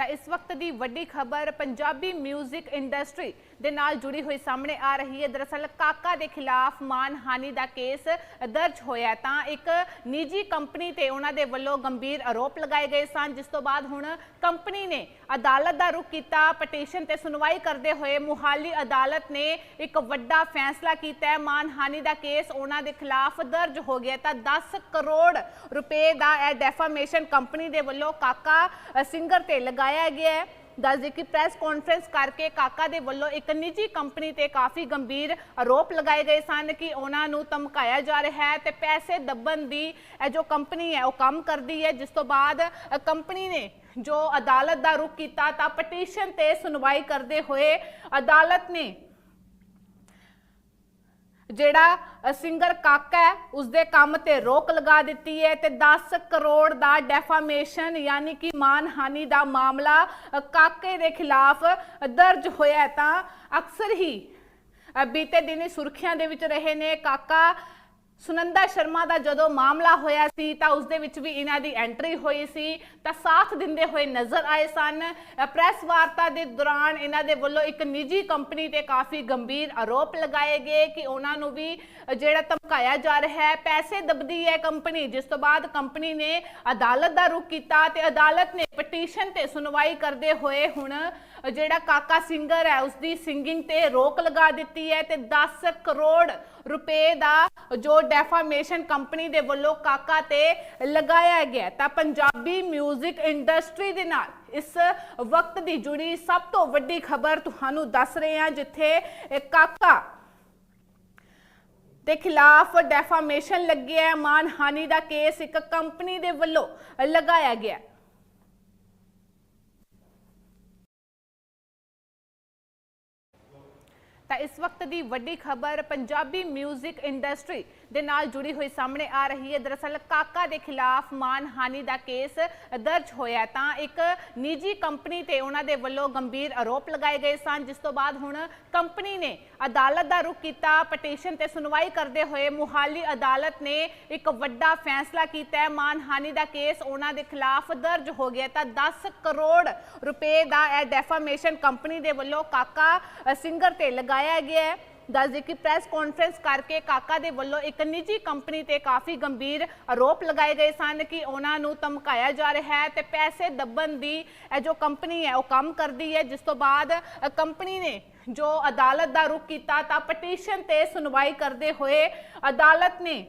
ਤਾਂ ਇਸ ਵਕਤ ਦੀ ਵੱਡੀ ਖਬਰ ਪੰਜਾਬੀ 뮤직 ਇੰਡਸਟਰੀ ਦੇ ਨਾਲ ਜੁੜੀ ਹੋਈ ਸਾਹਮਣੇ ਆ ਰਹੀ ਹੈ। ਦਰਅਸਲ ਕਾਕਾ ਦੇ ਖਿਲਾਫ ਮਾਨਹਾਨੀ ਦਾ ਕੇਸ ਦਰਜ ਹੋਇਆ ਤਾਂ ਇੱਕ ਨਿੱਜੀ ਕੰਪਨੀ ਤੇ ਉਹਨਾਂ ਦੇ ਵੱਲੋਂ ਗੰਭੀਰ ਆਰੋਪ ਲਗਾਏ ਗਏ ਸਨ। ਜਿਸ ਤੋਂ ਬਾਅਦ ਹੁਣ ਕੰਪਨੀ ਨੇ ਅਦਾਲਤ ਦਾ ਰੁਖ ਕੀਤਾ, ਪਟੀਸ਼ਨ ਤੇ ਸੁਣਵਾਈ ਕਰਦੇ ਹੋਏ ਮੁਹਾਲੀ ਅਦਾਲਤ ਨੇ ਇੱਕ ਵੱਡਾ ਫੈਸਲਾ ਕੀਤਾ ਹੈ। ਮਾਨਹਾਨੀ ਦਾ ਕੇਸ ਉਹਨਾਂ ਦੇ ਖਿਲਾਫ ਦਰਜ ਹੋ ਗਿਆ ਤਾਂ 10 ਕਰੋੜ ਰੁਪਏ ਦਾ ਇਹ ਡੈਫਾਮੇਸ਼ਨ ਕੰਪਨੀ ਦੇ ਵੱਲੋਂ ਕਾਕਾ ਸਿੰਗਰ ਤੇ ਲਗਾਇਆ ਗਿਆ ਹੈ। ਦੱਸਦੇ ਕਿ ਪ੍ਰੈਸ ਕਾਨਫਰੰਸ ਕਰਕੇ ਕਾਕਾ ਦੇ ਵੱਲੋਂ ਇੱਕ ਨਿੱਜੀ ਕੰਪਨੀ ਤੇ ਕਾਫੀ ਗੰਭੀਰ ਆਰੋਪ ਲਗਾਏ ਗਏ ਸਨ ਕਿ ਉਹਨਾਂ ਨੂੰ ਧਮਕਾਇਆ ਜਾ ਰਿਹਾ ਹੈ ਤੇ ਪੈਸੇ ਦੱਬਣ ਦੀ ਇਹ ਜੋ ਕੰਪਨੀ ਹੈ ਉਹ ਕੰਮ ਕਰਦੀ ਹੈ, ਜਿਸ ਤੋਂ ਬਾਅਦ ਕੰਪਨੀ ਨੇ ਜੋ ਅਦਾਲਤ ਦਾ ਰੁਖ ਕੀਤਾ ਤਾਂ ਪਟੀਸ਼ਨ ਤੇ ਸੁਣਵਾਈ ਕਰਦੇ ਹੋਏ ਅਦਾਲਤ ਨੇ ਜਿਹੜਾ ਸਿੰਗਰ ਕਾਕਾ ਹੈ, ਉਸਦੇ ਕੰਮ ਤੇ ਰੋਕ ਲਗਾ ਦਿੱਤੀ ਹੈ ਤੇ 10 ਕਰੋੜ ਦਾ ਡੈਫਾਮੇਸ਼ਨ ਯਾਨੀ ਕਿ ਮਾਨਹਾਨੀ ਦਾ ਮਾਮਲਾ ਕਾਕੇ ਦੇ ਖਿਲਾਫ ਦਰਜ ਹੋਇਆ ਤਾਂ ਅਕਸਰ ਹੀ ਬੀਤੇ ਦਿਨੀ ਸੁਰਖੀਆਂ ਦੇ ਵਿੱਚ ਰਹੇ ਨੇ ਕਾਕਾ ਸੁਨੰਦਾ ਸ਼ਰਮਾ ਦਾ ਜਦੋਂ ਮਾਮਲਾ ਹੋਇਆ ਸੀ, ਤਾਂ ਉਸ ਦੇ ਵਿੱਚ ਵੀ ਇਹਨਾਂ ਦੀ ਐਂਟਰੀ ਹੋਈ ਸੀ। ਤਾਂ ਸਾਥ ਦਿੰਦੇ ਹੋਏ ਨਜ਼ਰ ਆਏ ਸਨ। ਪ੍ਰੈਸ ਵਾਰਤਾ ਦੇ ਦੌਰਾਨ ਇਹਨਾਂ ਦੇ ਵੱਲੋਂ ਇੱਕ ਨਿੱਜੀ ਕੰਪਨੀ ਤੇ ਕਾਫੀ ਗੰਭੀਰ ਆਰੋਪ ਲਗਾਏ ਗਏ ਕਿ ਉਹਨਾਂ ਨੂੰ ਵੀ ਜਿਹੜਾ ਧਮਕਾਇਆ ਜਾ ਰਿਹਾ ਹੈ, ਪੈਸੇ ਦਬਦੀ ਹੈ ਕੰਪਨੀ, ਜਿਸ ਤੋਂ ਬਾਅਦ ਕੰਪਨੀ ਨੇ ਅਦਾਲਤ ਦਾ ਰੁਖ ਕੀਤਾ ਤੇ ਅਦਾਲਤ ਨੇ ਪਟੀਸ਼ਨ ਤੇ ਸੁਣਵਾਈ ਕਰਦੇ ਹੋਏ ਹੁਣ ਜਿਹੜਾ ਕਾਕਾ ਸਿੰਗਰ ਹੈ ਉਸ ਦੀ ਸਿੰਗਿੰਗ ਤੇ ਰੋਕ ਲਗਾ ਦਿੱਤੀ ਹੈ ਤੇ 10 ਕਰੋੜ ਰੁਪਏ ਦਾ ਜੋ ਡੈਫਾਮੇਸ਼ਨ ਕੰਪਨੀ ਦੇ ਵੱਲੋਂ ਕਾਕਾ ਤੇ ਲਗਾਇਆ ਗਿਆ ਤਾਂ ਪੰਜਾਬੀ 뮤직 ਇੰਡਸਟਰੀ ਦੇ ਨਾਲ ਇਸ ਵਕਤ ਦੀ ਜੁੜੀ ਸਭ ਤੋਂ ਵੱਡੀ ਖਬਰ ਤੁਹਾਨੂੰ ਦੱਸ ਰਹੇ ਹਾਂ, ਜਿੱਥੇ ਕਾਕਾ ਦੇ ਖਿਲਾਫ ਡੈਫਾਮੇਸ਼ਨ ਲੱਗਿਆ ਮਾਨਹਾਨੀ ਦਾ ਕੇਸ ਇੱਕ ਕੰਪਨੀ ਦੇ ਵੱਲੋਂ ਲਗਾਇਆ ਗਿਆ ਤਾਂ ਇਸ ਵਕਤ ਦੀ ਵੱਡੀ ਖਬਰ ਪੰਜਾਬੀ 뮤직 ਇੰਡਸਟਰੀ ਦੇ ਨਾਲ ਜੁੜੀ ਹੋਈ ਸਾਹਮਣੇ ਆ ਰਹੀ ਹੈ। ਦਰਅਸਲ ਕਾਕਾ ਦੇ ਖਿਲਾਫ ਮਾਨਹਾਨੀ ਦਾ ਕੇਸ ਦਰਜ ਹੋਇਆ ਤਾਂ ਇੱਕ ਨਿੱਜੀ ਕੰਪਨੀ ਤੇ ਉਹਨਾਂ ਦੇ ਵੱਲੋਂ ਗੰਭੀਰ ਆਰੋਪ ਲਗਾਏ ਗਏ ਸਨ, ਜਿਸ ਤੋਂ ਬਾਅਦ ਹੁਣ ਕੰਪਨੀ ਨੇ ਅਦਾਲਤ ਦਾ ਰੁਖ ਕੀਤਾ। ਪਟੀਸ਼ਨ ਤੇ ਸੁਣਵਾਈ ਕਰਦੇ ਹੋਏ ਮੁਹਾਲੀ ਅਦਾਲਤ ਨੇ ਇੱਕ ਵੱਡਾ ਫੈਸਲਾ ਕੀਤਾ ਹੈ। ਮਾਨਹਾਨੀ ਦਾ ਕੇਸ ਉਹਨਾਂ ਦੇ ਖਿਲਾਫ ਦਰਜ ਹੋ ਗਿਆ ਤਾਂ 10 ਕਰੋੜ ਰੁਪਏ ਦਾ ਇਹ ਡੈਫਾਮੇਸ਼ਨ ਕੰਪਨੀ ਦੇ ਵੱਲੋਂ ਕਾਕਾ ਸਿੰਗਰ ਤੇ ਲਗਾਇਆ ਗਿਆ ਹੈ। ਦੱਸਦੇ ਕਿ ਪ੍ਰੈਸ ਕਾਨਫਰੰਸ ਕਰਕੇ ਕਾਕਾ ਦੇ ਵੱਲੋਂ ਇੱਕ ਨਿੱਜੀ ਕੰਪਨੀ ਤੇ ਕਾਫੀ ਗੰਭੀਰ ਆਰੋਪ ਲਗਾਏ ਗਏ ਸਨ ਕਿ ਉਹਨਾਂ ਨੂੰ ਧਮਕਾਇਆ ਜਾ ਰਿਹਾ ਹੈ ਤੇ ਪੈਸੇ ਦੱਬਣ ਦੀ ਇਹ ਜੋ ਕੰਪਨੀ ਹੈ ਉਹ ਕੰਮ ਕਰਦੀ ਹੈ। ਜਿਸ ਤੋਂ ਬਾਅਦ ਕੰਪਨੀ ਨੇ ਜੋ ਅਦਾਲਤ ਦਾ ਰੁਖ ਕੀਤਾ ਤਾਂ ਪਟੀਸ਼ਨ ਤੇ ਸੁਣਵਾਈ ਕਰਦੇ ਹੋਏ ਅਦਾਲਤ ਨੇ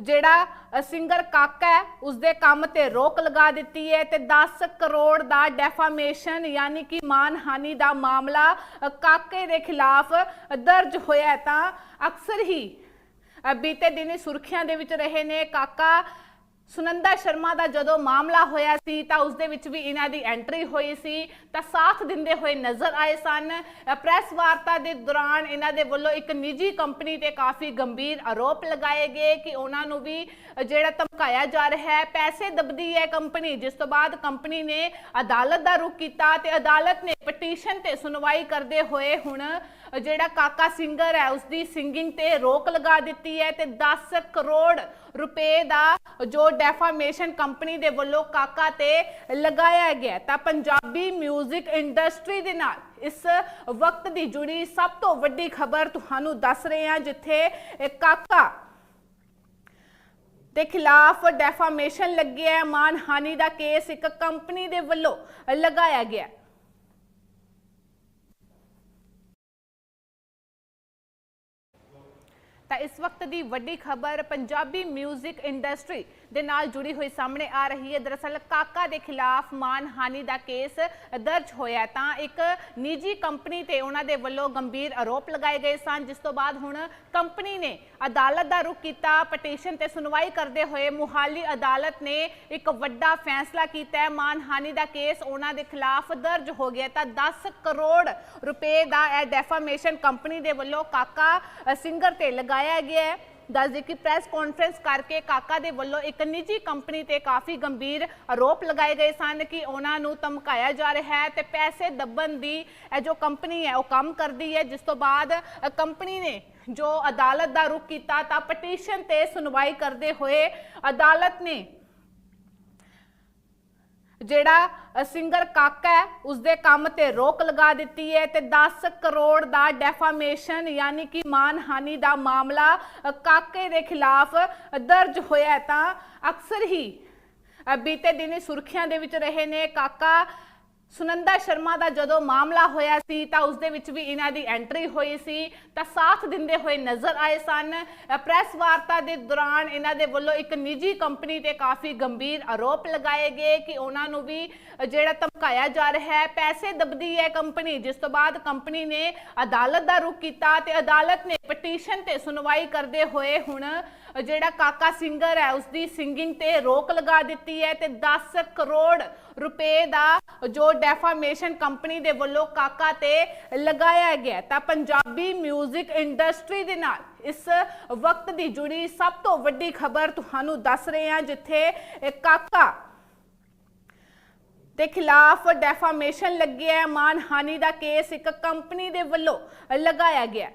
ਜਿਹੜਾ ਸਿੰਗਰ ਕਾਕਾ ਹੈ, ਉਸਦੇ ਕੰਮ ਤੇ ਰੋਕ ਲਗਾ ਦਿੱਤੀ ਹੈ ਤੇ 10 ਕਰੋੜ ਦਾ ਡੈਫਾਮੇਸ਼ਨ ਯਾਨੀ ਕਿ ਮਾਨਹਾਨੀ ਦਾ ਮਾਮਲਾ ਕਾਕੇ ਦੇ ਖਿਲਾਫ ਦਰਜ ਹੋਇਆ ਤਾਂ ਅਕਸਰ ਹੀ ਬੀਤੇ ਦਿਨੀ ਸੁਰਖੀਆਂ ਦੇ ਵਿੱਚ ਰਹੇ ਨੇ ਕਾਕਾ ਸੁਨੰਦਾ ਸ਼ਰਮਾ ਦਾ ਜਦੋਂ ਮਾਮਲਾ ਹੋਇਆ ਸੀ, ਤਾਂ ਉਸ ਦੇ ਵਿੱਚ ਵੀ ਇਹਨਾਂ ਦੀ ਐਂਟਰੀ ਹੋਈ ਸੀ। ਤਾਂ ਸਾਥ ਦਿੰਦੇ ਹੋਏ ਨਜ਼ਰ ਆਏ ਸਨ। ਪ੍ਰੈਸ ਵਾਰਤਾ ਦੇ ਦੌਰਾਨ ਇਹਨਾਂ ਦੇ ਵੱਲੋਂ ਇੱਕ ਨਿੱਜੀ ਕੰਪਨੀ ਤੇ ਕਾਫੀ ਗੰਭੀਰ ਆਰੋਪ ਲਗਾਏ ਗਏ ਕਿ ਉਹਨਾਂ ਨੂੰ ਵੀ ਜਿਹੜਾ ਧਮਕਾਇਆ ਜਾ ਰਿਹਾ ਹੈ, ਪੈਸੇ ਦਬਦੀ ਹੈ ਕੰਪਨੀ, ਜਿਸ ਤੋਂ ਬਾਅਦ ਕੰਪਨੀ ਨੇ ਅਦਾਲਤ ਦਾ ਰੁਖ ਕੀਤਾ ਤੇ ਅਦਾਲਤ ਨੇ ਪਟੀਸ਼ਨ ਤੇ ਸੁਣਵਾਈ ਕਰਦੇ ਹੋਏ ਹੁਣ ਜਿਹੜਾ ਕਾਕਾ ਸਿੰਗਰ ਹੈ ਉਸ ਦੀ ਸਿੰਗਿੰਗ ਤੇ ਰੋਕ ਲਗਾ ਦਿੱਤੀ ਹੈ ਤੇ 10 ਕਰੋੜ ਰੁਪਏ ਦਾ ਜੋ ਡੈਫਾਮੇਸ਼ਨ ਕੰਪਨੀ ਦੇ ਵੱਲੋਂ ਕਾਕਾ ਤੇ ਲਗਾਇਆ ਗਿਆ ਤਾਂ ਪੰਜਾਬੀ 뮤직 ਇੰਡਸਟਰੀ ਦੇ ਨਾਲ ਇਸ ਵਕਤ ਦੀ ਜੁੜੀ ਸਭ ਤੋਂ ਵੱਡੀ ਖਬਰ ਤੁਹਾਨੂੰ ਦੱਸ ਰਹੇ ਹਾਂ, ਜਿੱਥੇ ਕਾਕਾ ਦੇ ਖਿਲਾਫ ਡੈਫਾਮੇਸ਼ਨ ਲੱਗਿਆ ਮਾਨਹਾਨੀ ਦਾ ਕੇਸ ਇੱਕ ਕੰਪਨੀ ਦੇ ਵੱਲੋਂ ਲਗਾਇਆ ਗਿਆ ਹੈ। ਤਾਂ ਇਸ ਵਕਤ ਦੀ ਵੱਡੀ ਖਬਰ ਪੰਜਾਬੀ 뮤직 ਇੰਡਸਟਰੀ ਦੇ ਨਾਲ ਜੁੜੀ ਹੋਈ ਸਾਹਮਣੇ ਆ ਰਹੀ ਹੈ। ਦਰਅਸਲ ਕਾਕਾ ਦੇ ਖਿਲਾਫ ਮਾਨਹਾਨੀ ਦਾ ਕੇਸ ਦਰਜ ਹੋਇਆ ਤਾਂ ਇੱਕ ਨਿੱਜੀ ਕੰਪਨੀ ਤੇ ਉਹਨਾਂ ਦੇ ਵੱਲੋਂ ਗੰਭੀਰ ਆਰੋਪ ਲਗਾਏ ਗਏ ਸਨ। ਜਿਸ ਤੋਂ ਬਾਅਦ ਹੁਣ ਕੰਪਨੀ ਨੇ ਅਦਾਲਤ ਦਾ ਰੁਖ ਕੀਤਾ। ਪਟੀਸ਼ਨ ਤੇ ਸੁਣਵਾਈ ਕਰਦੇ ਹੋਏ ਮੁਹਾਲੀ ਅਦਾਲਤ ਨੇ ਇੱਕ ਵੱਡਾ ਫੈਸਲਾ ਕੀਤਾ ਹੈ। ਮਾਨਹਾਨੀ ਦਾ ਕੇਸ ਉਹਨਾਂ ਦੇ ਖਿਲਾਫ ਦਰਜ ਹੋ ਗਿਆ ਤਾਂ 10 ਕਰੋੜ ਰੁਪਏ ਦਾ ਇਹ ਡੈਫਾਮੇਸ਼ਨ ਕੰਪਨੀ ਦੇ ਵੱਲੋਂ ਕਾਕਾ ਸਿੰਗਰ ਤੇ ਲਗਾਇਆ ਗਿਆ ਹੈ। ਦੱਸ ਦੇ ਕਿ ਪ੍ਰੈਸ ਕਾਨਫਰੰਸ ਕਰਕੇ ਕਾਕਾ ਦੇ ਵੱਲੋਂ ਇੱਕ ਨਿੱਜੀ ਕੰਪਨੀ ਤੇ ਕਾਫੀ ਗੰਭੀਰ ਆਰੋਪ ਲਗਾਏ ਗਏ ਸਨ ਕਿ ਉਹਨਾਂ ਨੂੰ ਧਮਕਾਇਆ ਜਾ ਰਿਹਾ ਹੈ ਤੇ ਪੈਸੇ ਦੱਬਣ ਦੀ, ਇਹ ਜੋ ਕੰਪਨੀ ਹੈ, ਉਹ ਕੰਮ ਕਰਦੀ ਹੈ। ਜਿਸ ਤੋਂ ਬਾਅਦ ਕੰਪਨੀ ਨੇ ਜੋ ਅਦਾਲਤ ਦਾ ਰੁਖ ਕੀਤਾ ਤਾਂ ਪਟੀਸ਼ਨ ਤੇ ਸੁਣਵਾਈ ਕਰਦੇ ਹੋਏ ਅਦਾਲਤ ਨੇ ਜਿਹੜਾ ਸਿੰਗਰ ਕਾਕਾ ਹੈ, ਉਸਦੇ ਕੰਮ ਤੇ ਰੋਕ ਲਗਾ ਦਿੱਤੀ ਹੈ ਤੇ 10 ਕਰੋੜ ਦਾ ਡੈਫਾਮੇਸ਼ਨ ਯਾਨੀ ਕਿ ਮਾਨਹਾਨੀ ਦਾ ਮਾਮਲਾ ਕਾਕੇ ਦੇ ਖਿਲਾਫ ਦਰਜ ਹੋਇਆ ਤਾਂ ਅਕਸਰ ਹੀ ਬੀਤੇ ਦਿਨੀ ਸੁਰਖੀਆਂ ਦੇ ਵਿੱਚ ਰਹੇ ਨੇ ਕਾਕਾ ਸੁਨੰਦਾ ਸ਼ਰਮਾ ਦਾ ਜਦੋਂ ਮਾਮਲਾ ਹੋਇਆ ਸੀ, ਤਾਂ ਉਸ ਦੇ ਵਿੱਚ ਵੀ ਇਹਨਾਂ ਦੀ ਐਂਟਰੀ ਹੋਈ ਸੀ। ਤਾਂ ਸਾਥ ਦਿੰਦੇ ਹੋਏ ਨਜ਼ਰ ਆਏ ਸਨ। ਪ੍ਰੈਸ ਵਾਰਤਾ ਦੇ ਦੌਰਾਨ ਇਹਨਾਂ ਦੇ ਵੱਲੋਂ ਇੱਕ ਨਿੱਜੀ ਕੰਪਨੀ ਤੇ ਕਾਫੀ ਗੰਭੀਰ ਆਰੋਪ ਲਗਾਏ ਗਏ ਕਿ ਉਹਨਾਂ ਨੂੰ ਵੀ ਜਿਹੜਾ ਧਮਕਾਇਆ ਜਾ ਰਿਹਾ ਹੈ, ਪੈਸੇ ਦਬਦੀ ਹੈ ਕੰਪਨੀ ਜਿਸ ਤੋਂ ਬਾਅਦ ਕੰਪਨੀ ਨੇ ਅਦਾਲਤ ਦਾ ਰੁਖ ਕੀਤਾ ਤੇ ਅਦਾਲਤ ਨੇ ਪਟੀਸ਼ਨ ਤੇ ਸੁਣਵਾਈ ਕਰਦੇ ਹੋਏ ਹੁਣ ਜਿਹੜਾ ਕਾਕਾ ਸਿੰਗਰ ਹੈ ਉਸ ਦੀ ਸਿੰਗਿੰਗ ਤੇ ਰੋਕ ਲਗਾ ਦਿੱਤੀ ਹੈ ਤੇ 10 ਕਰੋੜ ਰੁਪਏ ਦਾ ਜੋ ਡੈਫਾਮੇਸ਼ਨ ਕੰਪਨੀ ਦੇ ਵੱਲੋਂ ਕਾਕਾ ਤੇ ਲਗਾਇਆ ਗਿਆ ਤਾਂ ਪੰਜਾਬੀ 뮤직 ਇੰਡਸਟਰੀ ਦੇ ਨਾਲ ਇਸ ਵਕਤ ਦੀ ਜੁੜੀ ਸਭ ਤੋਂ ਵੱਡੀ ਖਬਰ ਤੁਹਾਨੂੰ ਦੱਸ ਰਹੇ ਹਾਂ, ਜਿੱਥੇ ਕਾਕਾ ਦੇ ਖਿਲਾਫ ਡੈਫਾਮੇਸ਼ਨ ਲੱਗਿਆ ਹੈ। ਮਾਨਹਾਨੀ ਦਾ ਕੇਸ ਇੱਕ ਕੰਪਨੀ ਦੇ ਵੱਲੋਂ ਲਗਾਇਆ ਗਿਆ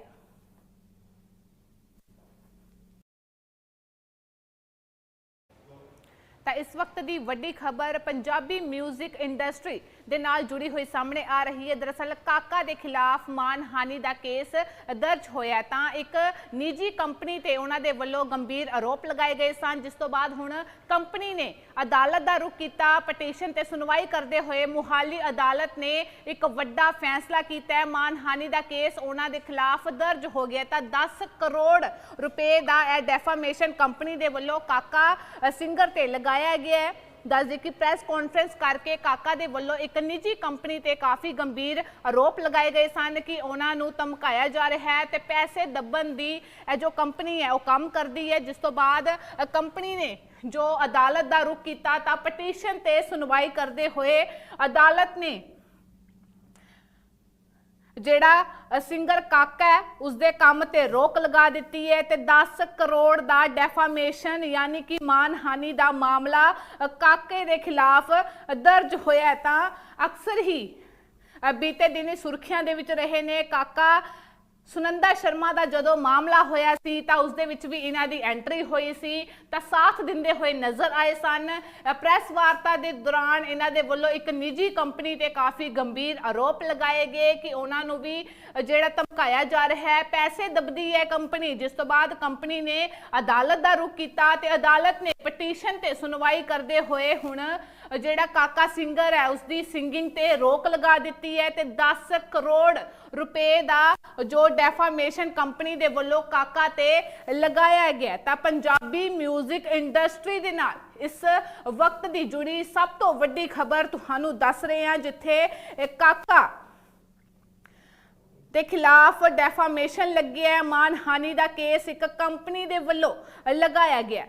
ਤਾਂ ਇਸ ਵਕਤ ਦੀ ਵੱਡੀ ਖਬਰ ਪੰਜਾਬੀ 뮤직 ਇੰਡਸਟਰੀ ਦੇ ਨਾਲ ਜੁੜੀ ਹੋਈ ਸਾਹਮਣੇ ਆ ਰਹੀ ਹੈ। ਦਰਅਸਲ ਕਾਕਾ ਦੇ ਖਿਲਾਫ ਮਾਨਹਾਨੀ ਦਾ ਕੇਸ ਦਰਜ ਹੋਇਆ ਤਾਂ ਇੱਕ ਨਿੱਜੀ ਕੰਪਨੀ ਤੇ ਉਹਨਾਂ ਦੇ ਵੱਲੋਂ ਗੰਭੀਰ ਆਰੋਪ ਲਗਾਏ ਗਏ ਸਨ, ਜਿਸ ਤੋਂ ਬਾਅਦ ਹੁਣ ਕੰਪਨੀ ਨੇ ਅਦਾਲਤ ਦਾ ਰੁਖ ਕੀਤਾ ਪਟੀਸ਼ਨ ਤੇ ਸੁਣਵਾਈ ਕਰਦੇ ਹੋਏ ਮੁਹਾਲੀ ਅਦਾਲਤ ਨੇ ਇੱਕ ਵੱਡਾ ਫੈਸਲਾ ਕੀਤਾ ਹੈ। ਮਾਨਹਾਨੀ ਦਾ ਕੇਸ ਉਹਨਾਂ ਦੇ ਖਿਲਾਫ ਦਰਜ ਹੋ ਗਿਆ ਤਾਂ 10 ਕਰੋੜ ਰੁਪਏ ਦਾ ਇਹ ਡੈਫਾਮੇਸ਼ਨ ਕੰਪਨੀ ਦੇ ਵੱਲੋਂ ਕਾਕਾ ਸਿੰਗਰ ਤੇ ਲਗਾਇਆ ਗਿਆ ਹੈ। ਦੱਸ ਦੇ ਕਿ ਪ੍ਰੈਸ ਕਾਨਫਰੰਸ ਕਰਕੇ ਕਾਕਾ ਦੇ ਵੱਲੋਂ ਇੱਕ ਨਿੱਜੀ ਕੰਪਨੀ ਤੇ ਕਾਫੀ ਗੰਭੀਰ ਆਰੋਪ ਲਗਾਏ ਗਏ ਸਨ ਕਿ ਉਹਨਾਂ ਨੂੰ ਧਮਕਾਇਆ ਜਾ ਰਿਹਾ ਹੈ ਤੇ ਪੈਸੇ ਦੱਬਣ ਦੀ ਇਹ ਜੋ ਕੰਪਨੀ ਹੈ ਉਹ ਕੰਮ ਕਰਦੀ ਹੈ, ਜਿਸ ਤੋਂ ਬਾਅਦ ਕੰਪਨੀ ਨੇ ਜੋ ਅਦਾਲਤ ਦਾ ਰੁਖ ਕੀਤਾ ਤਾਂ ਪਟੀਸ਼ਨ ਤੇ ਸੁਣਵਾਈ ਕਰਦੇ ਹੋਏ ਅਦਾਲਤ ਨੇ ਜਿਹੜਾ ਸਿੰਗਰ ਕਾਕਾ ਹੈ, ਉਸਦੇ ਕੰਮ ਤੇ ਰੋਕ ਲਗਾ ਦਿੱਤੀ ਹੈ ਤੇ 10 ਕਰੋੜ ਦਾ ਡੈਫਾਮੇਸ਼ਨ ਯਾਨੀ ਕਿ ਮਾਨਹਾਨੀ ਦਾ ਮਾਮਲਾ ਕਾਕੇ ਦੇ ਖਿਲਾਫ ਦਰਜ ਹੋਇਆ ਤਾਂ ਅਕਸਰ ਹੀ ਬੀਤੇ ਦਿਨੀ ਸੁਰਖੀਆਂ ਦੇ ਵਿੱਚ ਰਹੇ ਨੇ ਕਾਕਾ। ਸੁਨੰਦਾ ਸ਼ਰਮਾ ਦਾ ਜਦੋਂ ਮਾਮਲਾ ਹੋਇਆ ਸੀ, ਤਾਂ ਉਸ ਦੇ ਵਿੱਚ ਵੀ ਇਹਨਾਂ ਦੀ ਐਂਟਰੀ ਹੋਈ ਸੀ। ਤਾਂ ਸਾਥ ਦਿੰਦੇ ਹੋਏ ਨਜ਼ਰ ਆਏ ਸਨ। ਪ੍ਰੈਸ ਵਾਰਤਾ ਦੇ ਦੌਰਾਨ ਇਹਨਾਂ ਦੇ ਵੱਲੋਂ ਇੱਕ ਨਿੱਜੀ ਕੰਪਨੀ ਤੇ ਕਾਫੀ ਗੰਭੀਰ ਆਰੋਪ ਲਗਾਏ ਗਏ ਕਿ ਉਹਨਾਂ ਨੂੰ ਵੀ ਜਿਹੜਾ ਧਮਕਾਇਆ ਜਾ ਰਿਹਾ ਹੈ, ਪੈਸੇ ਦਬਦੀ ਹੈ ਕੰਪਨੀ ਜਿਸ ਤੋਂ ਬਾਅਦ ਕੰਪਨੀ ਨੇ ਅਦਾਲਤ ਦਾ ਰੁਖ ਕੀਤਾ ਤੇ ਅਦਾਲਤ ਨੇ ਪਟੀਸ਼ਨ ਤੇ ਸੁਣਵਾਈ ਕਰਦੇ ਹੋਏ ਹੁਣ ਜਿਹੜਾ ਕਾਕਾ ਸਿੰਗਰ ਹੈ ਉਸ ਦੀ ਸਿੰਗਿੰਗ ਤੇ ਰੋਕ ਲਗਾ ਦਿੱਤੀ ਹੈ ਤੇ 10 ਕਰੋੜ ਰੁਪਏ ਦਾ ਜੋ ਡੈਫਾਮੇਸ਼ਨ ਕੰਪਨੀ ਦੇ ਵੱਲੋਂ ਕਾਕਾ ਤੇ ਲਗਾਇਆ ਗਿਆ ਤਾਂ ਪੰਜਾਬੀ 뮤직 ਇੰਡਸਟਰੀ ਦੇ ਨਾਲ ਇਸ ਵਕਤ ਦੀ ਜੁੜੀ ਸਭ ਤੋਂ ਵੱਡੀ ਖਬਰ ਤੁਹਾਨੂੰ ਦੱਸ ਰਹੇ ਹਾਂ, ਜਿੱਥੇ ਕਾਕਾ ਦੇ ਖਿਲਾਫ ਡੈਫਾਮੇਸ਼ਨ ਲੱਗਿਆ ਹੈ। ਮਾਨਹਾਨੀ ਦਾ ਕੇਸ ਇੱਕ ਕੰਪਨੀ ਦੇ ਵੱਲੋਂ ਲਗਾਇਆ ਗਿਆ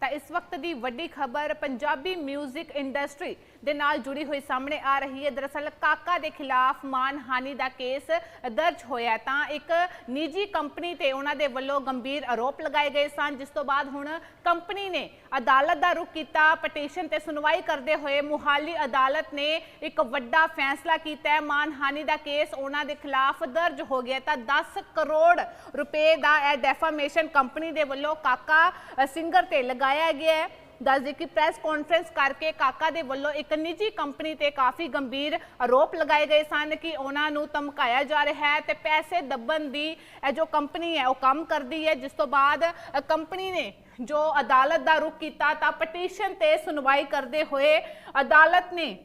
ਤਾਂ ਇਸ ਵਕਤ ਦੀ ਵੱਡੀ ਖਬਰ ਪੰਜਾਬੀ 뮤직 ਇੰਡਸਟਰੀ ਦੇ ਨਾਲ ਜੁੜੀ ਹੋਈ ਸਾਹਮਣੇ ਆ ਰਹੀ ਹੈ। ਦਰਅਸਲ ਕਾਕਾ ਦੇ ਖਿਲਾਫ ਮਾਨਹਾਨੀ ਦਾ ਕੇਸ ਦਰਜ ਹੋਇਆ ਤਾਂ ਇੱਕ ਨਿੱਜੀ ਕੰਪਨੀ ਤੇ ਉਹਨਾਂ ਦੇ ਵੱਲੋਂ ਗੰਭੀਰ ਆਰੋਪ ਲਗਾਏ ਗਏ ਸਨ, ਜਿਸ ਤੋਂ ਬਾਅਦ ਹੁਣ ਕੰਪਨੀ ਨੇ ਅਦਾਲਤ ਦਾ ਰੁਖ ਕੀਤਾ। ਪਟੀਸ਼ਨ ਤੇ ਸੁਣਵਾਈ ਕਰਦੇ ਹੋਏ ਮੁਹਾਲੀ ਅਦਾਲਤ ਨੇ ਇੱਕ ਵੱਡਾ ਫੈਸਲਾ ਕੀਤਾ ਹੈ। ਮਾਨਹਾਨੀ ਦਾ ਕੇਸ ਉਹਨਾਂ ਦੇ ਖਿਲਾਫ ਦਰਜ ਹੋ ਗਿਆ ਤਾਂ 10 ਕਰੋੜ ਰੁਪਏ ਦਾ ਇਹ ਡੈਫਾਮੇਸ਼ਨ ਕੰਪਨੀ ਦੇ ਵੱਲੋਂ ਕਾਕਾ ਸਿੰਗਰ ਤੇ ਲਗਾਇਆ ਗਿਆ ਹੈ। ਦੱਸ ਦੇ ਕਿ ਪ੍ਰੈਸ ਕਾਨਫਰੰਸ ਕਰਕੇ ਕਾਕਾ ਦੇ ਵੱਲੋਂ ਇੱਕ ਨਿੱਜੀ ਕੰਪਨੀ ਤੇ ਕਾਫੀ ਗੰਭੀਰ ਆਰੋਪ ਲਗਾਏ ਗਏ ਸਨ ਕਿ ਉਹਨਾਂ ਨੂੰ ਧਮਕਾਇਆ ਜਾ ਰਿਹਾ ਹੈ ਤੇ ਪੈਸੇ ਦੱਬਣ ਦੀ ਜੋ ਕੰਪਨੀ ਹੈ, ਉਹ ਕੰਮ ਕਰਦੀ ਹੈ। ਜਿਸ ਤੋਂ ਬਾਅਦ ਕੰਪਨੀ ਨੇ ਜੋ ਅਦਾਲਤ ਦਾ ਰੁਖ ਕੀਤਾ ਤਾਂ ਪਟੀਸ਼ਨ ਤੇ ਸੁਣਵਾਈ ਕਰਦੇ ਹੋਏ ਅਦਾਲਤ ਨੇ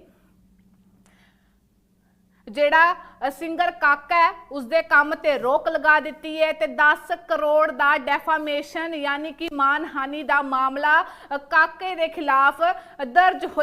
ਜਿਹੜਾ ਸਿੰਗਰ ਕਾਕਾ ਹੈ ਉਸ ਦੇ ਕੰਮ ਤੇ ਰੋਕ ਲਗਾ ਦਿੱਤੀ ਹੈ ਤੇ 10 ਕਰੋੜ ਦਾ ਡੈਫਾਮੇਸ਼ਨ ਯਾਨੀ ਕਿ ਮਾਨਹਾਨੀ ਦਾ ਮਾਮਲਾ ਕਾਕੇ ਦੇ ਖਿਲਾਫ ਦਰਜ ਹੋ